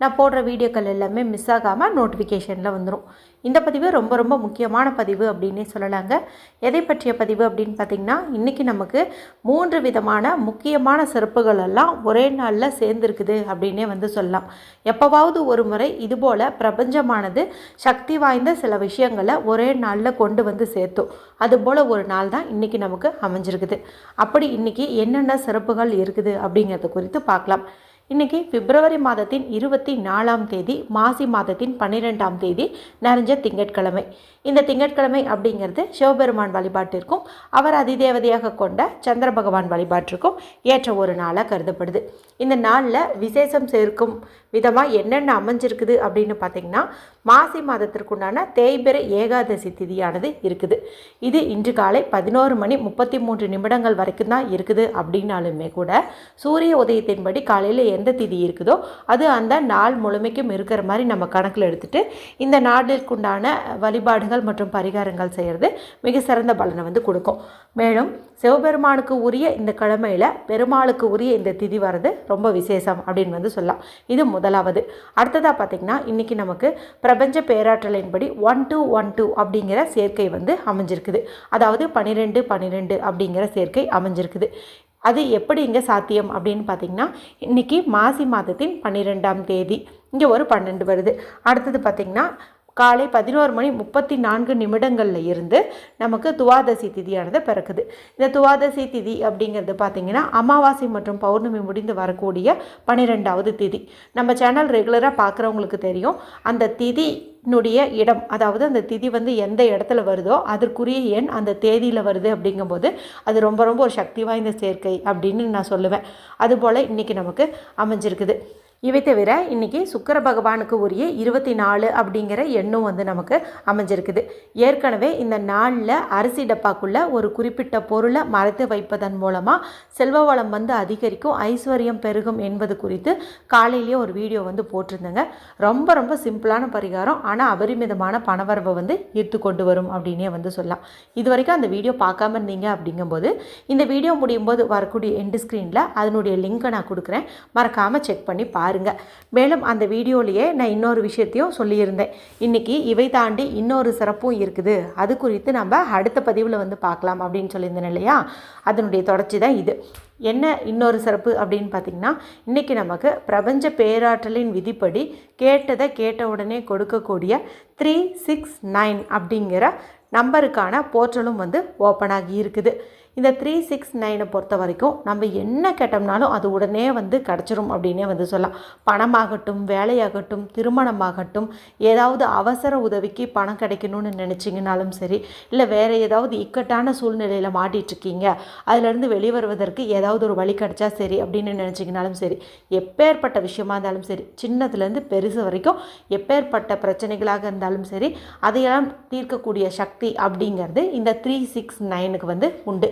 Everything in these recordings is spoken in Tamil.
நான் போடுற வீடியோக்கள் எல்லாமே மிஸ் ஆகாமல் நோட்டிஃபிகேஷனில் வந்துடும் இந்த பதிவு ரொம்ப ரொம்ப முக்கியமான பதிவு அப்படின்னே சொல்லலாங்க. எதை பற்றிய பதிவு அப்படின்னு பார்த்திங்கன்னா இன்றைக்கி நமக்கு மூன்று விதமான முக்கியமான சிறப்புகள் எல்லாம் ஒரே நாளில் சேர்ந்துருக்குது அப்படின்னே வந்து சொல்லலாம். எப்போவாவது ஒரு முறை இதுபோல் பிரபஞ்சமானது சக்தி வாய்ந்த சில விஷயங்களை ஒரே நாளில் கொண்டு வந்து சேர்த்தோம். அதுபோல் ஒரு நாள் தான் இன்றைக்கி நமக்கு அமைஞ்சிருக்குது. அப்படி இன்றைக்கி என்னென்ன சிறப்புகள் இருக்குது அப்படிங்கிறத குறித்து பார்க்கலாம். இன்றைக்கி பிப்ரவரி மாதத்தின் இருபத்தி நாலாம் தேதி மாசி மாதத்தின் பன்னிரெண்டாம் தேதி நிறைஞ்ச திங்கட்கிழமை. இந்த திங்கட்கிழமை அப்படிங்கிறது சிவபெருமான் வழிபாட்டிற்கும் அவர் அதிதேவதையாக கொண்ட சந்திர பகவான் வழிபாட்டிற்கும் ஏற்ற ஒரு நாளாக கருதப்படுது. இந்த நாளில் விசேஷம் சேர்க்கும் விதமாக என்னென்ன அமைஞ்சிருக்குது அப்படின்னு பார்த்திங்கன்னா மாசி மாதத்திற்குண்டான தேய்பிரை ஏகாதசி திதியானது இருக்குது. இது இன்று காலை பதினோரு மணி முப்பத்தி மூன்று நிமிடங்கள் வரைக்கும் தான் இருக்குது. அப்படின்னாலுமே கூட சூரிய உதயத்தின்படி காலையில் எந்த திதி இருக்குதோ அது அந்த நாள் முழுமைக்கும் இருக்கிற மாதிரி நம்ம கணக்கில் எடுத்துகிட்டு இந்த நாட்டிற்குண்டான வழிபாடுகள் மற்றும் பரிகாரங்கள் செய்கிறது மிக சிறந்த பலனை வந்து கொடுக்கும். மேலும் சிவபெருமானுக்கு உரிய இந்த கிழமையில் பெருமாளுக்கு உரிய இந்த திதி வர்றது ரொம்ப விசேஷம் அப்படின்னு வந்து சொல்லலாம். இது முதலாவது. அடுத்ததாக பார்த்திங்கன்னா இன்றைக்கி நமக்கு பிரபஞ்ச பேராற்றலின்படி ஒன் டூ ஒன் டூ அப்படிங்கிற சேர்க்கை வந்து அமைஞ்சிருக்குது. அதாவது பன்னிரெண்டு பன்னிரெண்டு அப்படிங்கிற சேர்க்கை அமைஞ்சிருக்குது. அது எப்படி இங்கே சாத்தியம் அப்படின்னு பார்த்தீங்கன்னா இன்றைக்கி மாசி மாதத்தின் பன்னிரெண்டாம் தேதி. இங்கே ஒரு பன்னெண்டு வருது. அடுத்தது பார்த்திங்கன்னா காலை பதினோரு மணி முப்பத்தி நான்கு நிமிடங்களில் இருந்து நமக்கு துவாதசி திதியானது பிறக்குது. இந்த துவாதசி திதி அப்படிங்கிறது பார்த்திங்கன்னா அமாவாசை மற்றும் பௌர்ணமி முடிந்து வரக்கூடிய பன்னிரெண்டாவது திதி. நம்ம சேனல் ரெகுலராக பார்க்குறவங்களுக்கு தெரியும் அந்த திதி னுடைய இடம் அதாவது அந்த திதி வந்து எந்த இடத்துல வருதோ அதற்குரிய எண் அந்த தேதியில் வருது அப்படிங்கும்போது அது ரொம்ப ரொம்ப ஒரு சக்தி வாய்ந்த சேர்க்கை அப்படின்னு நான் சொல்லுவேன். அதுபோல் இன்றைக்கி நமக்கு அமைஞ்சிருக்குது. இவை தவிர இன்றைக்கி சுக்கர பகவானுக்கு உரிய இருபத்தி நாலு அப்படிங்கிற எண்ணும் வந்து நமக்கு அமைஞ்சிருக்குது. ஏற்கனவே இந்த நாளில் அரிசி டப்பாக்குள்ளே ஒரு குறிப்பிட்ட பொருளை மறைத்து வைப்பதன் மூலமாக செல்வ வளம் வந்து அதிகரிக்கும் ஐஸ்வர்யம் பெருகும் என்பது குறித்து காலையிலேயே ஒரு வீடியோ வந்து போட்டிருந்தேங்க. ரொம்ப ரொம்ப சிம்பிளான பரிகாரம். ஆனால் அபரிமிதமான பணவரவை வந்து ஈர்த்து கொண்டு வரும் அப்படின்னே வந்து சொல்லலாம். இது வரைக்கும் அந்த வீடியோ பார்க்காம இருந்தீங்க அப்படிங்கும்போது இந்த வீடியோ முடியும் போது வரக்கூடிய எண்டு ஸ்க்ரீனில் அதனுடைய லிங்க்கை நான் கொடுக்குறேன். மறக்காமல் செக் பண்ணி பாருங்கள் மேலும் அந்த வீடியோலேயே நான் இன்னொரு விஷயத்தையும் சொல்லியிருந்தேன். இன்றைக்கி இவை தாண்டி இன்னொரு சிறப்பும் இருக்குது. அது குறித்து நம்ம அடுத்த பதிவில் வந்து பார்க்கலாம் அப்படின்னு சொல்லியிருந்தேன் இல்லையா? அதனுடைய தொடர்ச்சி தான் இது. என்ன இன்னொரு சிறப்பு அப்படின்னு பார்த்திங்கன்னா இன்றைக்கி நமக்கு பிரபஞ்ச பேராற்றலின் விதிப்படி கேட்டதை கேட்ட உடனே கொடுக்கக்கூடிய த்ரீ சிக்ஸ் நைன் அப்படிங்கிற நம்பருக்கான போர்ட்டலும் வந்து ஓப்பன் ஆகி இருக்குது. இந்த த்ரீ சிக்ஸ் நைனை பொறுத்த வரைக்கும் நம்ம என்ன கேட்டோம்னாலும் அது உடனே வந்து கிடச்சிரும் அப்படின்னே வந்து சொல்லலாம். பணமாகட்டும் வேலையாகட்டும் திருமணமாகட்டும் ஏதாவது அவசர உதவிக்கு பணம் கிடைக்கணும்னு நினச்சிங்கனாலும் சரி இல்லை வேறு ஏதாவது இக்கட்டான சூழ்நிலையில் மாட்டிகிட்ருக்கீங்க அதிலேருந்து வெளிவருவதற்கு ஏதாவது ஒரு வழி கிடைச்சா சரி அப்படின்னு நினச்சிங்கனாலும் சரி எப்பேற்பட்ட விஷயமா இருந்தாலும் சரி சின்னதுலேருந்து பெருசு வரைக்கும் எப்பேற்பட்ட பிரச்சனைகளாக இருந்தாலும் சரி அதையெல்லாம் தீர்க்கக்கூடிய சக்தி அப்படிங்கிறது இந்த த்ரீ சிக்ஸ் நைனுக்கு வந்து உண்டு.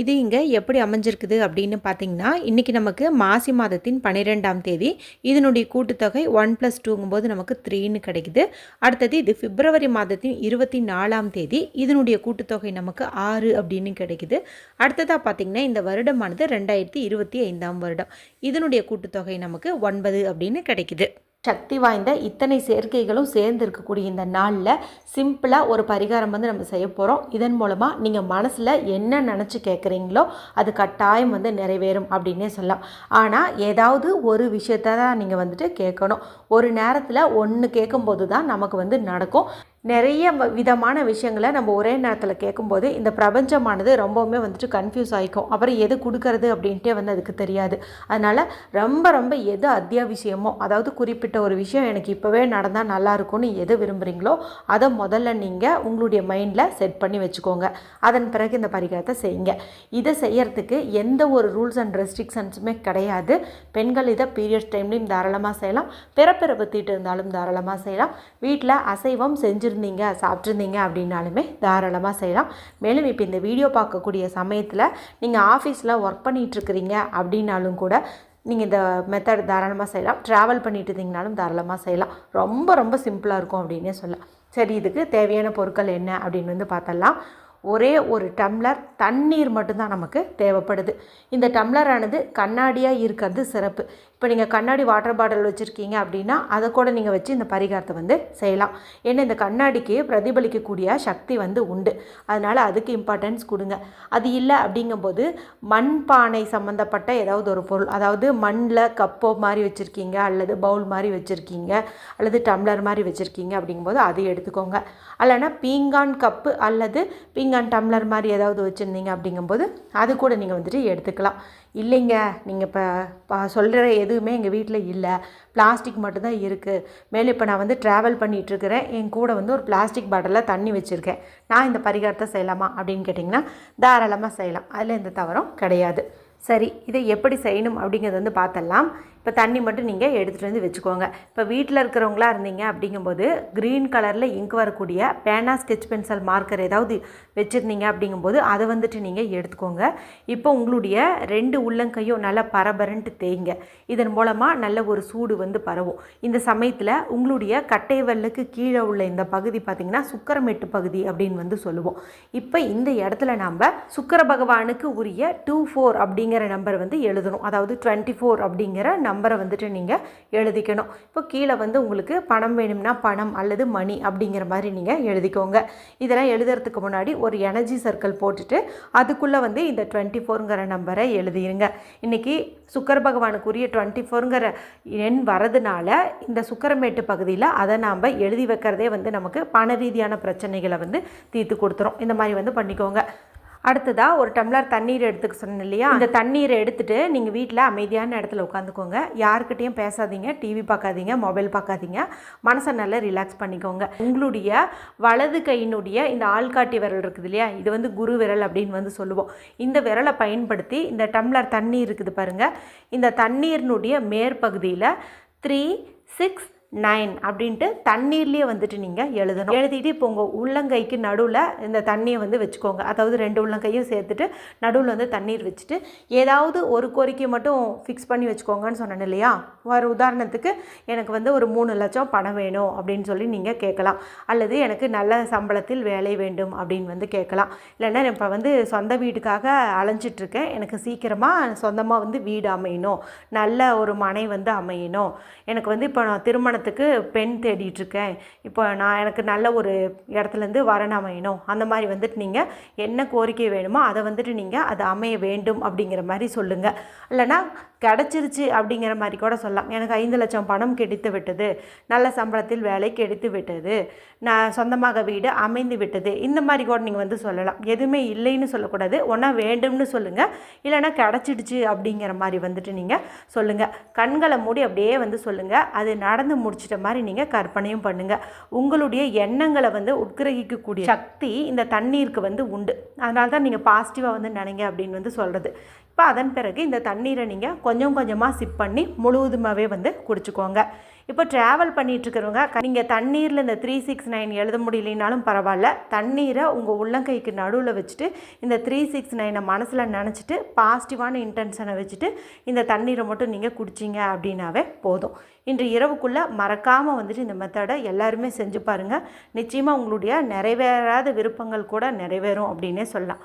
இது இங்கே எப்படி அமைஞ்சிருக்குது அப்படின்னு பார்த்தீங்கன்னா இன்றைக்கி நமக்கு மாசி மாதத்தின் பன்னிரெண்டாம் தேதி இதனுடைய கூட்டுத்தொகை ஒன் ப்ளஸ் டூங்கும்போது நமக்கு த்ரீன்னு கிடைக்குது. அடுத்தது இது பிப்ரவரி மாதத்தின் இருபத்தி நாலாம் தேதி இதனுடைய கூட்டுத்தொகை நமக்கு ஆறு அப்படின்னு கிடைக்குது. அடுத்ததாக பார்த்திங்கன்னா இந்த வருடமானது ரெண்டாயிரத்தி இருபத்தி ஐந்தாம் வருடம். இதனுடைய கூட்டுத்தொகை நமக்கு ஒன்பது அப்படின்னு கிடைக்குது. சக்தி வாய்ந்த இத்தனை சேர்க்கைகளும் சேர்ந்து இருக்கக்கூடிய இந்த நாளில் சிம்பிளாக ஒரு பரிகாரம் வந்து நம்ம செய்ய போகிறோம் இதன் மூலமாக நீங்கள் மனசில் என்ன நினச்சி கேட்குறீங்களோ அது கட்டாயம் வந்து நிறைவேறும் அப்படின்னே சொல்லலாம். ஆனால் ஏதாவது ஒரு விஷயத்த தான் நீங்கள் வந்துட்டு கேட்கணும். ஒரு நேரத்தில் ஒன்று கேட்கும்போது தான் நமக்கு வந்து நடக்கும். நிறைய விதமான விஷயங்களை நம்ம ஒரே நேரத்தில் கேட்கும்போது இந்த பிரபஞ்சமானது ரொம்பவுமே வந்துட்டு கன்ஃபியூஸ் ஆகிக்கும் அப்புறம் எது கொடுக்கறது அப்படின்ட்டே வந்து அதுக்கு தெரியாது. அதனால் ரொம்ப ரொம்ப எது அத்தியாவசியமோ அதாவது குறிப்பிட்ட ஒரு விஷயம் எனக்கு இப்போவே நடந்தால் நல்லாயிருக்குன்னு எது விரும்புகிறீங்களோ அதை முதல்ல நீங்கள் உங்களுடைய மைண்டில் செட் பண்ணி வச்சுக்கோங்க. அதன் பிறகு இந்த பரிகாரத்தை செய்யுங்க. இதை செய்கிறதுக்கு எந்த ஒரு ரூல்ஸ் அண்ட் ரெஸ்ட்ரிக்ஷன்ஸுமே கிடையாது. பெண்கள் இதை பீரியட்ஸ் டைம்லையும் தாராளமாக செய்யலாம். பிறப்பிறப்பு தீட்டு இருந்தாலும் தாராளமாக செய்யலாம். வீட்டில் அசைவம் செஞ்சிருந்தீங்க சாப்பிட்ருந்தீங்க அப்படின்னாலுமே தாராளமாக செய்யலாம். மேலும் இப்போ இந்த வீடியோ பார்க்கக்கூடிய சமயத்தில் நீங்கள் ஆஃபீஸில் ஒர்க் பண்ணிகிட்ருக்கிறீங்க அப்படின்னாலும் கூட நீங்கள் இந்த மெத்தட் தாராளமாக செய்யலாம். ட்ராவல் பண்ணிட்டு இருந்தீங்கனாலும் தாராளமாக செய்யலாம். ரொம்ப ரொம்ப சிம்பிளாக இருக்கும் அப்படின்னே சொல்லலாம். சரி இதுக்கு தேவையான பொருட்கள் என்ன அப்படின்னு வந்து பார்த்தலாம் ஒரே ஒரு டம்ளர் தண்ணீர் மட்டும்தான் நமக்கு தேவைப்படுது. இந்த டம்ளரானது கண்ணாடியாக இருக்கிறது சிறப்பு. இப்போ நீங்கள் கண்ணாடி வாட்டர் பாட்டில் வச்சுருக்கீங்க அப்படின்னா அதை கூட நீங்கள் வச்சு இந்த பரிகாரத்தை வந்து செய்யலாம். ஏன்னா இந்த கண்ணாடிக்கு பிரதிபலிக்கக்கூடிய சக்தி வந்து உண்டு. அதனால் அதுக்கு இம்பார்ட்டன்ஸ் கொடுங்க. அது இல்லை அப்படிங்கும்போது மண் பானை சம்மந்தப்பட்ட ஏதாவது ஒரு பொருள் அதாவது மண்ணில் கப்போ மாதிரி வச்சுருக்கீங்க அல்லது பவுல் மாதிரி வச்சுருக்கீங்க அல்லது டம்ளர் மாதிரி வச்சுருக்கீங்க அப்படிங்கும்போது அதை எடுத்துக்கோங்க. அல்லைனா பீங்கான் கப்பு அல்லது பீங்கான் டம்ளர் மாதிரி ஏதாவது வச்சுருந்தீங்க அப்படிங்கும்போது அது கூட நீங்கள் வந்துட்டு எடுத்துக்கலாம். இல்லைங்க நீங்கள் இப்போ சொல்கிற சொல்கிற எதுவுமே எங்கள் வீட்டில் இல்லை. பிளாஸ்டிக் மட்டும்தான் இருக்குது மேலே இப்போ நான் வந்து ட்ராவல் பண்ணிகிட்ருக்கிறேன் என் கூட வந்து ஒரு பிளாஸ்டிக் பாட்டிலில் தண்ணி வச்சுருக்கேன். நான் இந்த பரிகாரத்தை செய்யலாமா அப்படின்னு கேட்டிங்கன்னா தாராளமாக செய்யலாம். அதில் எந்த தவறும் கிடையாது. சரி இதை எப்படி செய்யணும் அப்படிங்கிறது வந்து பார்த்தலாம் இப்போ தண்ணி மட்டும் நீங்கள் எடுத்துகிட்டு வந்து வச்சுக்கோங்க. இப்போ வீட்டில் இருக்கிறவங்களா இருந்தீங்க அப்படிங்கும்போது க்ரீன் கலரில் இங்க் வரக்கூடிய பேனா ஸ்கெச் பென்சில் மார்க்கர் ஏதாவது வச்சுருந்தீங்க அப்படிங்கும்போது அதை வந்துட்டு நீங்கள் எடுத்துக்கோங்க. இப்போ உங்களுடைய ரெண்டு உள்ளங்கையும் நல்லா பரபரன்ட்டு தேய்ங்க. இதன் மூலமாக நல்ல ஒரு சூடு வந்து பரவும். இந்த சமயத்தில் உங்களுடைய கட்டை வெல்லுக்கு கீழே உள்ள இந்த பகுதி பார்த்திங்கன்னா சுக்கரமெட்டு பகுதி அப்படின்னு வந்து சொல்லுவோம். இப்போ இந்த இடத்துல நாம் சுக்கர பகவானுக்கு உரிய டூ ஃபோர் அப்படிங்கிற நம்பர் வந்து எழுதணும். அதாவது டுவெண்ட்டி ஃபோர் அப்படிங்கிற நம்பர் நம்பரை வந்துட்டு நீங்கள் எழுதிக்கணும். இப்போ கீழே வந்து உங்களுக்கு பணம் வேணும்னா பணம் அல்லது மணி அப்படிங்கிற மாதிரி நீங்கள் எழுதிக்கோங்க. இதெல்லாம் எழுதுறதுக்கு முன்னாடி ஒரு எனர்ஜி சர்க்கிள் போட்டுட்டு அதுக்குள்ளே வந்து இந்த டுவெண்ட்டி ஃபோருங்கிற நம்பரை எழுதிருங்க. இன்றைக்கி சுக்கர பகவானுக்குரிய டுவெண்ட்டி ஃபோருங்கிற எண் வரதுனால இந்த சுக்கரமேட்டு பகுதியில் அதை நாம் எழுதி வைக்கிறதே வந்து நமக்கு பண ரீதியான பிரச்சனைகளை வந்து தீர்த்து கொடுத்துரும். இந்த மாதிரி வந்து பண்ணிக்கோங்க. அடுத்ததாக ஒரு டம்ளர் தண்ணீர் எடுத்துக்க சொன்னேன் இல்லையா? அந்த தண்ணீரை எடுத்துட்டு நீங்கள் வீட்டில் அமைதியான இடத்துல உட்காந்துக்கோங்க. யாருக்கிட்டையும் பேசாதீங்க டிவி பார்க்காதீங்க மொபைல் பார்க்காதீங்க மனசை நல்லா ரிலாக்ஸ் பண்ணிக்கோங்க. உங்களுடைய வலது கையினுடைய இந்த ஆள்காட்டி விரல் இருக்குது இல்லையா? இது வந்து குரு விரல் அப்படின்னு வந்து சொல்லுவோம். இந்த விரலை பயன்படுத்தி இந்த டம்ளர் தண்ணீர் இருக்குது பாருங்கள் இந்த தண்ணீரினுடைய மேற்பகுதியில் த்ரீ சிக்ஸ் நைன் அப்படின்ட்டு தண்ணீர்லேயே வந்துட்டு நீங்கள் எழுதணும். எழுதிட்டு இப்போ உங்கள் உள்ளங்கைக்கு நடுவில் இந்த தண்ணியை வந்து வச்சுக்கோங்க. அதாவது ரெண்டு உள்ளங்கையும் சேர்த்துட்டு நடுவில் வந்து தண்ணீர் வச்சுட்டு ஏதாவது ஒரு கோரிக்கை மட்டும் ஃபிக்ஸ் பண்ணி வச்சுக்கோங்கன்னு சொன்னேன் இல்லையா? ஒரு உதாரணத்துக்கு எனக்கு வந்து ஒரு மூணு லட்சம் பணம் வேணும் அப்படின்னு சொல்லி நீங்கள் கேட்கலாம். அல்லது எனக்கு நல்ல சம்பளத்தில் வேலை வேண்டும் அப்படின்னு வந்து கேட்கலாம். இல்லைன்னா இப்போ வந்து சொந்த வீட்டுக்காக அலைஞ்சிட்ருக்கேன் எனக்கு சீக்கிரமாக சொந்தமாக வந்து வீடு அமையணும். நல்ல ஒரு மனை வந்து அமையணும். எனக்கு வந்து இப்போ நான் திருமணத்துக்கு பெண் தேடிட்டுருக்கேன். இப்போ நான் எனக்கு நல்ல ஒரு இடத்துலேருந்து வரன் அமையணும் அந்த மாதிரி வந்துட்டு நீங்கள் என்ன கோரிக்கை வேணுமோ அதை வந்துட்டு நீங்கள் அது அமைய வேண்டும் அப்படிங்கிற மாதிரி சொல்லுங்கள் இல்லைன்னா கிடச்சிருச்சு அப்படிங்கிற மாதிரி கூட சொல்லலாம். எனக்கு ஐந்து லட்சம் பணம் கிடைத்து விட்டது. நல்ல சம்பளத்தில் வேலை கிடைத்து விட்டது. நான் சொந்தமாக வீடு அமைந்து விட்டது. இந்த மாதிரி கூட நீங்கள் வந்து சொல்லலாம். எதுவுமே இல்லைன்னு சொல்லக்கூடாது. ஒன்றா வேண்டும்னு சொல்லுங்கள் இல்லைன்னா கிடச்சிடுச்சு அப்படிங்கிற மாதிரி வந்துட்டு நீங்கள் சொல்லுங்கள் கண்களை மூடி அப்படியே வந்து சொல்லுங்கள் அது நடந்து முடிச்சிட்ட மாதிரி நீங்கள் கற்பனையும் பண்ணுங்கள் உங்களுடைய எண்ணங்களை வந்து உட்கிரகிக்கக்கூடிய சக்தி இந்த தண்ணீருக்கு வந்து உண்டு. அதனால தான் நீங்கள் பாசிட்டிவாக வந்து நினைங்க அப்படின்னு வந்து சொல்கிறது இப்போ அதன் பிறகு இந்த தண்ணீரை நீங்கள் கொஞ்சம் கொஞ்சமாக சிப் பண்ணி முழுவதுமாகவே வந்து குடிச்சுக்கோங்க. இப்போ ட்ராவல் பண்ணிகிட்ருக்கிறவங்க நீங்கள் தண்ணீரில் இந்த த்ரீ சிக்ஸ் நைன் எழுத முடியலனாலும் பரவாயில்ல. தண்ணீரை உங்கள் உள்ளங்கைக்கு நடுவில் வச்சுட்டு இந்த த்ரீ சிக்ஸ் நைனை மனசில் நினச்சிட்டு பாசிட்டிவான இன்டென்ஷனை வச்சுட்டு இந்த தண்ணீரை மட்டும் நீங்கள் குடிச்சிங்க அப்படின்னாவே போதும். இன்று இரவுக்குள்ளே மறக்காமல் வந்துட்டு இந்த மெத்தடை எல்லாருமே செஞ்சு பாருங்கள் நிச்சயமாக உங்களுடைய நிறைவேறாத விருப்பங்கள் கூட நிறைவேறும் அப்படின்னே சொல்லலாம்.